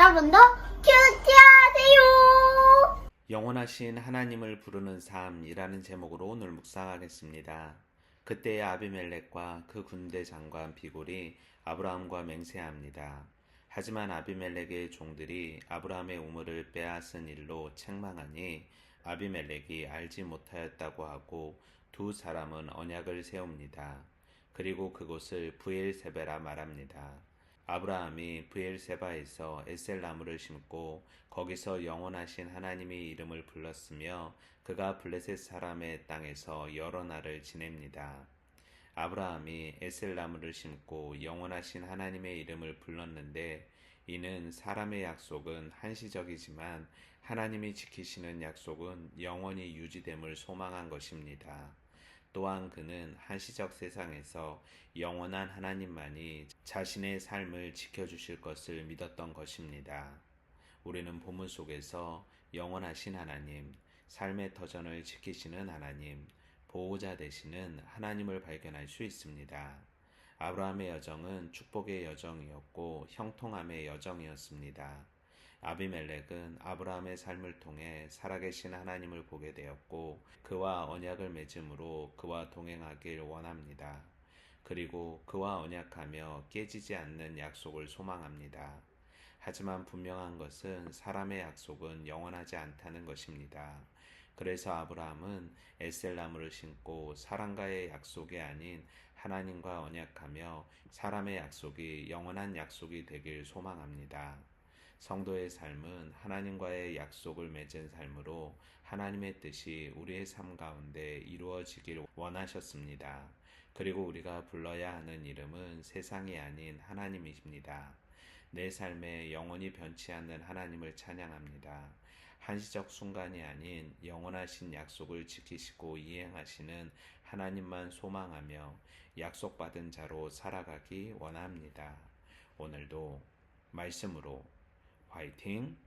여러분도 큐티하세요. 영원하신 하나님을 부르는 삶이라는 제목으로 오늘 묵상하겠습니다. 그때의 아비멜렉과 그 군대 장관 비골이 아브라함과 맹세합니다. 하지만 아비멜렉의 종들이 아브라함의 우물을 빼앗은 일로 책망하니 아비멜렉이 알지 못하였다고 하고 두 사람은 언약을 세웁니다. 그리고 그곳을 부엘세베라 말합니다. 아브라함이 부엘세바에서 에셀 나무를 심고 거기서 영원하신 하나님의 이름을 불렀으며 그가 블레셋 사람의 땅에서 여러 날을 지냅니다. 아브라함이 에셀 나무를 심고 영원하신 하나님의 이름을 불렀는데 이는 사람의 약속은 한시적이지만 하나님이 지키시는 약속은 영원히 유지됨을 소망한 것입니다. 또한 그는 한시적 세상에서 영원한 하나님만이 자신의 삶을 지켜주실 것을 믿었던 것입니다. 우리는 본문 속에서 영원하신 하나님, 삶의 터전을 지키시는 하나님, 보호자 되시는 하나님을 발견할 수 있습니다. 아브라함의 여정은 축복의 여정이었고 형통함의 여정이었습니다. 아비멜렉은 아브라함의 삶을 통해 살아계신 하나님을 보게 되었고 그와 언약을 맺음으로 그와 동행하길 원합니다. 그리고 그와 언약하며 깨지지 않는 약속을 소망합니다. 하지만 분명한 것은 사람의 약속은 영원하지 않다는 것입니다. 그래서 아브라함은 에셀나무를 신고 사람과의 약속이 아닌 하나님과 언약하며 사람의 약속이 영원한 약속이 되길 소망합니다. 성도의 삶은 하나님과의 약속을 맺은 삶으로 하나님의 뜻이 우리의 삶 가운데 이루어지길 원하셨습니다. 그리고 우리가 불러야 하는 이름은 세상이 아닌 하나님이십니다. 내 삶에 영원히 변치 않는 하나님을 찬양합니다. 한시적 순간이 아닌 영원하신 약속을 지키시고 이행하시는 하나님만 소망하며 약속받은 자로 살아가기 원합니다. 오늘도 말씀으로 화이팅!